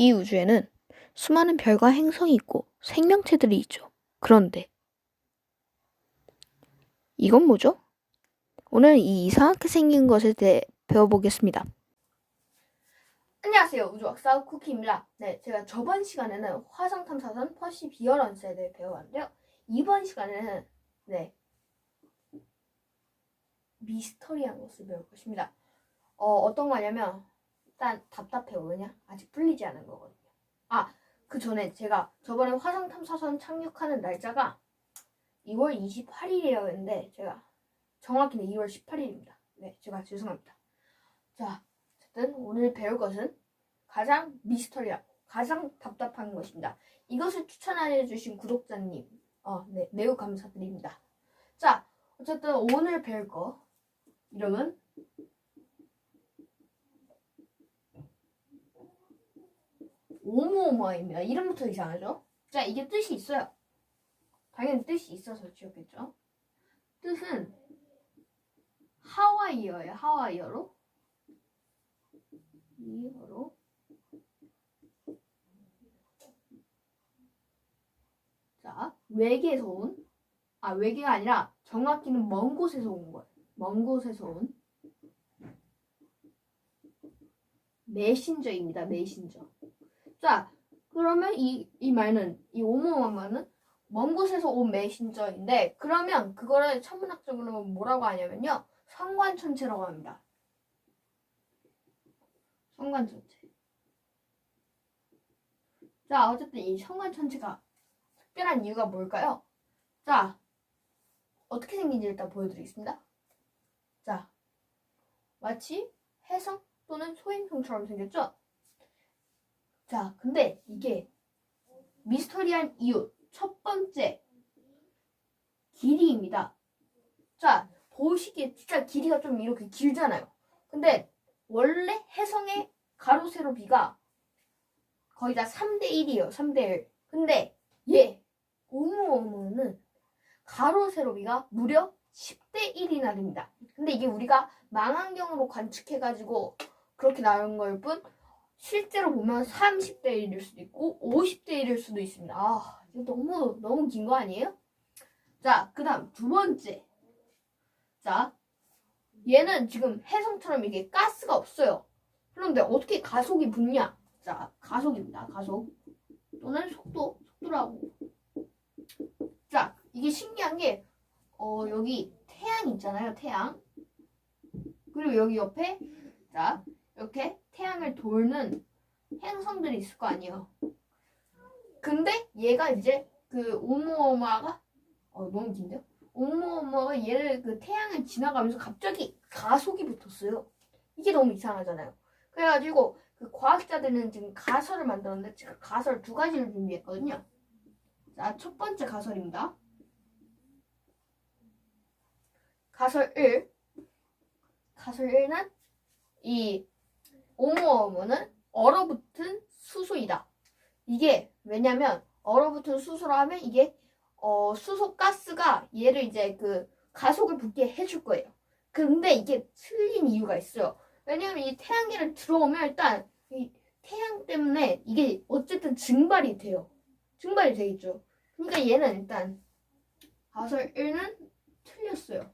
이 우주에는 수많은 별과 행성이 있고 생명체들이 있죠. 그런데 이건 뭐죠? 오늘 이 이상하게 생긴 것에 대해 배워보겠습니다. 안녕하세요. 우주학사 쿠키입니다. 네, 제가 저번 시간에는 화성 탐사선 퍼시 비어런스에 대해 배워봤는데요. 이번 시간에는 네 미스터리한 것을 배울 것입니다. 어, 어떤 거냐면 일단 답답해요. 왜냐? 아직 풀리지 않은 거거든요. 아, 그 전에 제가 저번에 화성 탐사선 착륙하는 날짜가 2월 28일이었는데 제가 정확히는 2월 18일입니다. 네, 제가 죄송합니다. 자, 어쨌든 오늘 배울 것은 가장 미스터리하고 가장 답답한 것입니다. 이것을 추천해 주신 구독자님, 어, 네, 매우 감사드립니다. 자, 어쨌든 오늘 배울 거 이름은 오모오모입니다. 이름부터 이상하죠? 자, 이게 뜻이 있어요. 당연히 뜻이 있어서 지었겠죠? 뜻은 하와이어예요. 하와이어로. 이어로. 자, 외계에서 온. 아, 외계가 아니라 정확히는 먼 곳에서 온 거예요. 먼 곳에서 온. 메신저입니다. 메신저. 자, 그러면 이, 이 말은, 이 오모마마는 먼 곳에서 온 메신저인데, 그러면 그거를 천문학적으로 뭐라고 하냐면요. 성관천체라고 합니다. 성관천체. 자, 어쨌든 이 성관천체가 특별한 이유가 뭘까요? 자, 어떻게 생긴지 일단 보여드리겠습니다. 자, 마치 해성 또는 소행성처럼 생겼죠? 자, 근데 이게 미스터리한 이유 첫 번째 길이입니다. 자, 보시기에 진짜 길이가 좀 이렇게 길잖아요. 근데 원래 해성의 가로 세로 비가 거의 다 3대 1이에요. 3대 1. 근데 얘 오무오무는 가로 세로 비가 무려 10대 1이나 됩니다. 근데 이게 우리가 망원경으로 관측해가지고 그렇게 나온 걸 뿐 실제로 보면 30대 1일 수도 있고 50대 1일 수도 있습니다. 아, 이거 너무 너무 긴 거 아니에요? 자, 그다음 두 번째. 자, 얘는 지금 해성처럼 이게 가스가 없어요. 그런데 어떻게 가속이 붙냐? 자, 가속입니다. 가속 또는 속도, 속도라고. 자, 이게 신기한 게 어, 여기 태양 있잖아요. 태양. 그리고 여기 옆에 자, 이렇게 태양을 돌는 행성들이 있을 거 아니에요. 근데 얘가 이제 그 오모오마가 어 너무 긴데요? 오모오마가 얘를 그 태양을 지나가면서 갑자기 가속이 붙었어요. 이게 너무 이상하잖아요. 그래가지고 그 과학자들은 지금 가설을 만들었는데 제가 가설 두 가지를 준비했거든요. 자, 첫 번째 가설입니다. 가설 1. 가설 1는 이 오모오모는 얼어붙은 수소이다. 이게 왜냐면 얼어붙은 수소라 하면 이게 어, 수소 가스가 얘를 이제 그 가속을 붙게 해줄 거예요. 근데 이게 틀린 이유가 있어요. 왜냐면 이 태양계를 들어오면 일단 이 태양 때문에 이게 어쨌든 증발이 돼요. 증발이 되겠죠. 그러니까 얘는 일단 가설 1는 틀렸어요.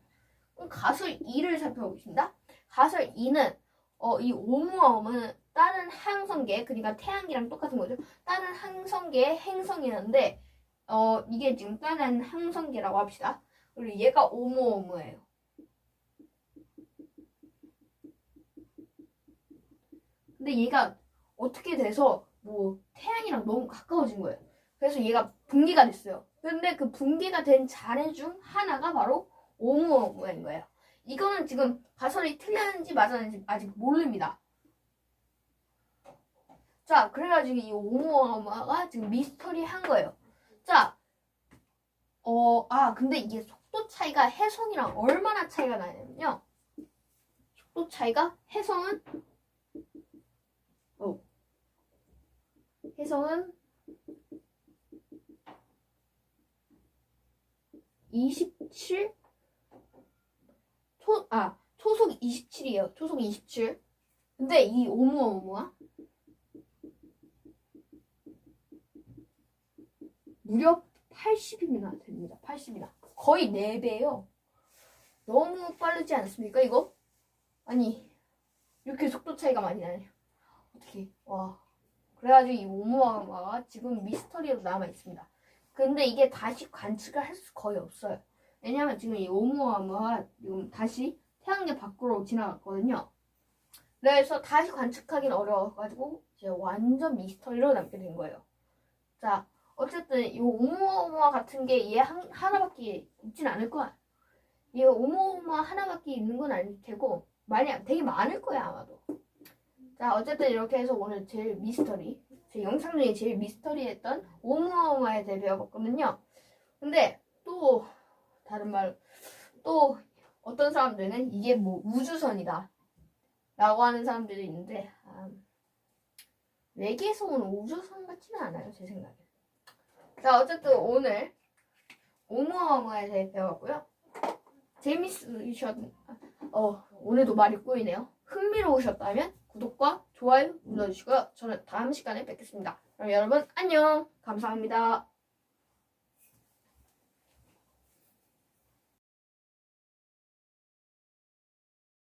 그럼 가설 2를 살펴보겠습니다. 가설 2는 어, 이 오umu엄은 다른 항성계, 그러니까 태양계랑 똑같은 거죠. 다른 항성계의 행성이었는데, 어, 이게 지금 다른 항성계라고 합시다. 그리고 얘가 오umu오무예요. 근데 얘가 어떻게 돼서 뭐 태양이랑 너무 가까워진 거예요. 그래서 얘가 붕괴가 됐어요. 근데 그 붕괴가 된 잔해 중 하나가 바로 오umu오무인 거예요. 이거는 지금 가설이 틀렸는지 맞았는지 아직 모릅니다. 자, 그래가지고 이 오모아마가 지금 미스터리 한 거예요. 자, 어, 아, 근데 이게 속도 차이가 해성이랑 얼마나 차이가 나냐면요. 속도 차이가 해성은, 어, 해성은 27? 초, 아, 초속 27이에요. 초속 27. 근데 이 오무어 오무아 무려 80이나 됩니다. 80이나. 거의 4배예요. 너무 빠르지 않습니까, 이거? 아니, 이렇게 속도 차이가 많이 나네요. 어떻게, 와. 그래가지고 이 오모아마가 지금 미스터리로 남아있습니다. 근데 이게 다시 관측을 할 수 거의 없어요. 왜냐면 지금 이 오모아마가 지금 다시 태양계 밖으로 지나갔거든요. 그래서 다시 관측하기는 어려워가지고 이제 완전 미스터리로 남게 된 거예요. 자, 어쨌든 이 오모마 같은 게 얘 하나밖에 있진 않을 거야. 이 오모마 하나밖에 있는 건 아닐 테고 만약 되게 많을 거야 아마도. 자, 어쨌든 이렇게 해서 오늘 제일 미스터리, 제 영상 중에 제일 미스터리했던 오모마에 대해 배워봤거든요. 근데 또 다른 말, 또 어떤 사람들은 이게 뭐 우주선이다. 라고 하는 사람들이 있는데, 아, 외계에서 온 우주선 같지는 않아요, 제 생각에. 자, 어쨌든 오늘 오모어머에 대해 배웠고요. 재밌으셨, 어, 오늘도 말이 꼬이네요. 흥미로우셨다면 구독과 좋아요 눌러주시고요. 저는 다음 시간에 뵙겠습니다. 그럼 여러분 안녕! 감사합니다.